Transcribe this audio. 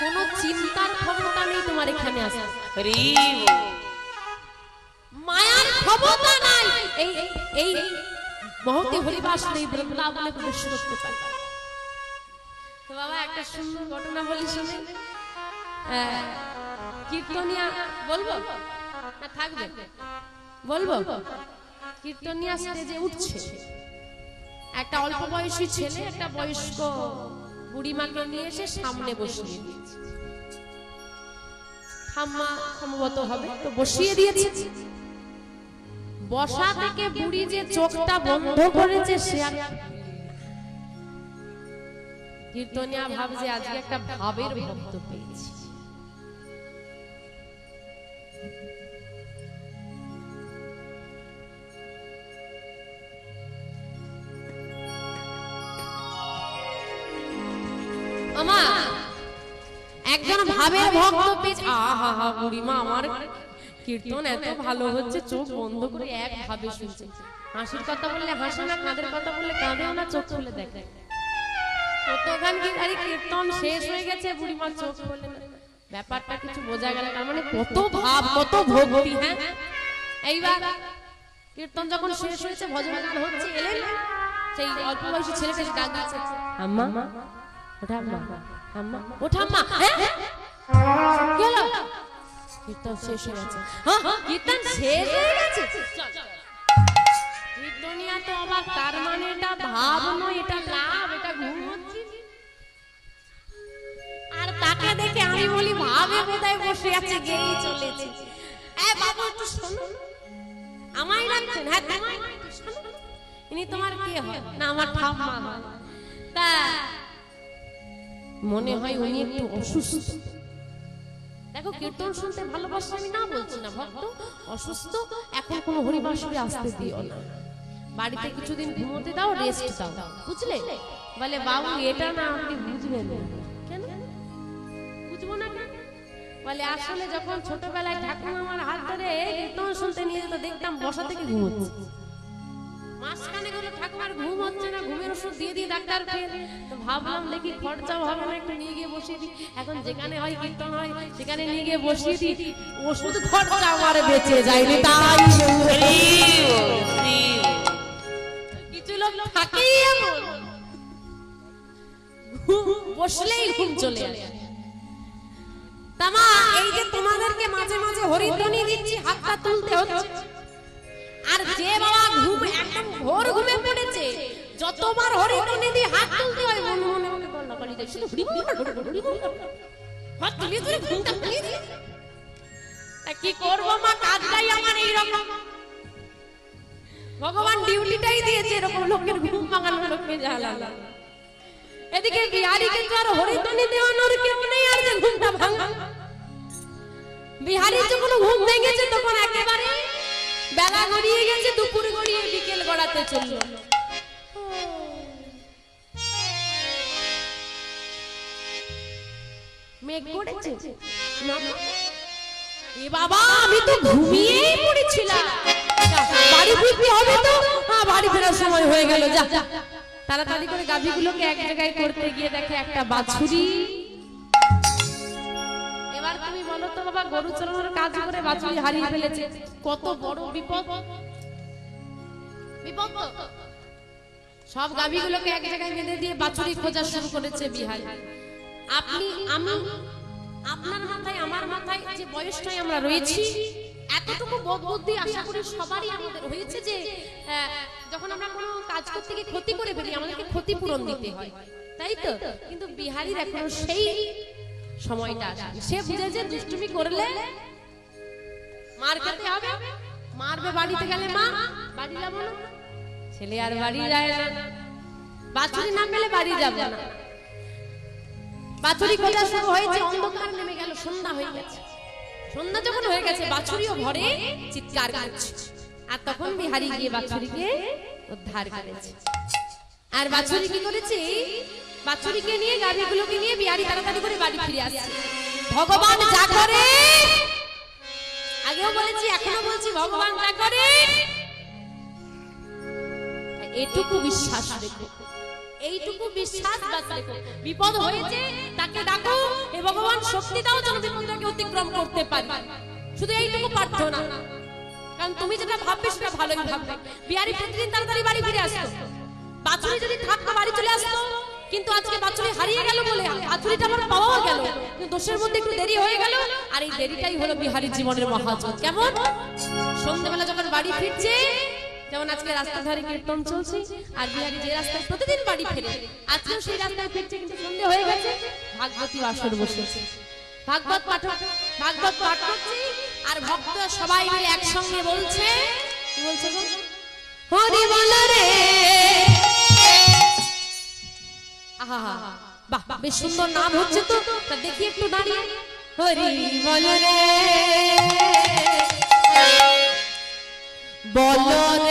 কোনো চিন্তার ক্ষমতা নেই তোমার এখানে আসা মায়ার ক্ষমতা নাই। এই এই মহতে হরিবাস নেই বৃন্দাবনে প্রবেশ করতে পারে তো বাবা একটা সুন্দর ঘটনা বলি শুনে। কীর্তনিয়া বলব? না থাকবে। বলব? কীর্তনিয়া স্টেজে উঠছে। একটা অল্প বয়সী ছেলে একটা বয়স্ক বুড়িমাকে নিয়ে এসে সামনে বসিয়ে দিয়েছে। ঠাম্মা সম্ভবত হবে, তো বসিয়ে দিয়েছে। বসা থেকে বুড়ি যে চোখটা বন্ধ করেছে, সে কীর্তনিয়া ভাবছে আজকে একটা ভাবের ভক্ত পেয়েছি। আমা একজন ভাবের ভক্ত পেয়েছে। আহা হা বুড়িমা আমার কীর্তন এত ভালো হচ্ছে চোখ বন্ধ করে এক ভাবে শুনছে। হাসির কথা বললে হাসে না কাঁদের কথা বললে কাঁদেও না চোখ খুলে দেখে। কতখান কি আরে কীর্তন শেষ হয়ে গেছে বুড়িমার চোখ খুলে না। ব্যাপারটা কিছু বোঝা গেল তার মানে কত ভাব কত ভক্তি হ্যাঁ? এইবার কীর্তন যখন শেষ হয়েছে ভজন হচ্ছে এলেন। সেই অল্প বয়সী ছেলেটা ডাক দিচ্ছে আম্মা ওঠা আম্মা আম্মা ওঠা আম্মা হ্যাঁ কি হলো কীর্তন শেষ হয়ে গেছে। হ্যাঁ কীর্তন শেষ হয়ে গেছে? কীর্তনিয়া তো অবাক তার মানে এটা ভাব নয় এটা লাভ এটা ঘুম আর তাকে দেখে আমি বলি ভাবে বোধহয় বসে আছে গেই চলেছে। এ বাবু একটু শোনো। আমায় হ্যাঁ তোমায় ইনি তোমার কে হয় না আমার ঠাম্মা হয় তা মনে হয় উনি একটু অসুস্থ। দেখো, কীর্তন শুনতে ভালোবাসে আমি না বলছি না, ভক্ত। অসুস্থ, এখন কোনো হরিবাসরে আসতে দিও না। বাড়িতে কিছুদিন ঘুমোতে দাও রেস্ট দাও। বুঝলে? বলে, বাবু, এটা না আপনি বুঝবেন কেন? বুঝব না কেন? বলে, আসলে যখন ছোটবেলায় ঠাকুমা আমার হাত ধরে কীর্তন শুনতে নিয়ে যেত, দেখতাম বসা থেকে ঘুমোচ্ছে। মাঝখানে গেলে ঠাকুমার ঘুম হচ্ছে না, ঘুমের ওষুধ দিয়ে দিয়ে ডাক্তার তো ভাবলাম দেখি খরচাও হবে না, একটু নিয়ে গিয়ে বসিয়ে দিই। এখন যেখানে হয় কীর্তন হয়, সেখানে নিয়ে গিয়ে বসিয়ে দিই। ওষুধ খরচা আমার বেঁচে যায়নি, তাই কিছু লোক থাকেই বসলেই ঘুম চলে তামা, এই যে তোমাদেরকে মাঝে মাঝে হরিধ্বনি দিচ্ছি, হাতটা তুলতে হচ্ছে। আর যে বাবা ঘুম একদম ঘোর ঘুমে পড়েছে যতবার হরিধ্বনি দিয়ে হাত তুলতে হয় মনে মনে মনে গল্লা পালি যায় শুধু হরি হরি হরি। হাত তুলিয়ে তুলে ঘুমটা তুলিয়ে দিয়ে তা কি করব মা কাজটাই আমার এইরকম ভগবান ডিউটিটাই দিয়েছে এরকম লোকের ঘুম ভাঙানো লোককে জ্বালানো এদিকে বিহারিকে তো আর হরিধ্বনি দেওয়ানোর কেউ নেই আর যে ঘুমটা ভাঙা বিহারি যখন ঘুম ভেঙেছে গড়াতে চলল। মেঘ করেছে? না না। এ বাবা আমি তো ঘুমিয়েই পড়েছিলাম। বাড়ি ফিরতে হবে তো। হ্যাঁ বাড়ি ফেরার সময় হয়ে গেল যা। তাড়াতাড়ি করে গাভীগুলোকে এক জায়গায় করতে গিয়ে দেখে একটা বাছুরি। এবার তুমি বলো তো বাবা গরু চড়ানোর কাজ করে বাছুরি হারিয়ে ফেলেছে। কত বড় বিপদ। বিপদ। সব গাভীগুলোকে এক জায়গায় বেঁধে দিয়ে বাছুরি খোঁজা শুরু করেছে বিহার। আপনি আমি আপনার মাথায় আমার মাথায় যে বয়সটাই আমরা রয়েছি এতটুকু বুদ্ধি আশা করি সবারই আমাদের হয়েছে যে যখন আমরা কোনো কাজ করতে গিয়ে ক্ষতি করে ফেলি আমাদেরকে ক্ষতিপূরণ দিতে হয়। তাই তো? কিন্তু বিহারির এখনও সেই সময়টা। সে বুঝেছে দুষ্টুমি করলে মার খেতে হবে? মারবে বাড়িতে গেলে মা? বাড়ি যাব না ছেলে আর বাড়ি যায় না। বাছুরি না পেলে বাড়ি যাবে না। বাছুরি খোঁজা শুরু হয়েছে? অন্ধকার নেমে গেল সন্ধ্যা হয়ে গেছে। সন্ধ্যা যখন হয়ে গেছে বাছুরিও ঘরে চিৎকার করছে। আর তখন বিহারি গিয়ে বাছুরিকে উদ্ধার করেছে। আর বাছুরি কি করেছে? বাছুরিকে নিয়ে গাভীগুলোকে নিয়ে বিহারি তাড়াতাড়ি করে বাড়ি ফিরে আসছে ভগবান যা করে আগেও বলেছি এখনও বলছি ভগবান যা করে এটুকু বিশ্বাস রেখো। এইটুকু বিশ্বাস বাস রেখো। বিপদ হয়েছে, তাকে ডাকো এ ভগবান, শক্তি দাও যেন বিপদটাকে অতিক্রম করতে পারি। শুধু এইটুকু প্রার্থনা। কারণ তুমি যেটা ভাববে সেটা ভালোই ভাববে। বিহারি প্রতিদিন তাড়াতাড়ি বাড়ি ফিরে আসতো। বাছুরি যদি থাকতো, বাড়ি চলে আসতো। কিন্তু আজকে বাছুরি হারিয়ে গেল বলে, বাছুরিটা আমার পাওয়াও গেল। কিন্তু দোষের মধ্যে একটু দেরি হয়ে গেল। আর এই দেরিটাই হলো বিহারি জীবনের মহাজন কেমন? সন্ধ্যেবেলা যখন বাড়ি ফিরছে যেমন আজকে রাস্তার ধারে কীর্তন চলছে, আর বিহারি যে রাস্তায় প্রতিদিন বাড়ি ফিরে, আজকেও সেই রাস্তায় ফিরছে, কিন্তু সন্ধে হয়ে গেছে, ভাগবতী বাসর বসেছে। ভাগবত পাঠ ভাগবত পাঠ করছে আর ভক্ত সবাই মিলে একসঙ্গে বলছে, কি বলছে হরি বল রে। আহা বেশ সুন্দর নাম হচ্ছে তো। তা দেখি একটু দাঁড়িয়ে। হরি বল রে। বল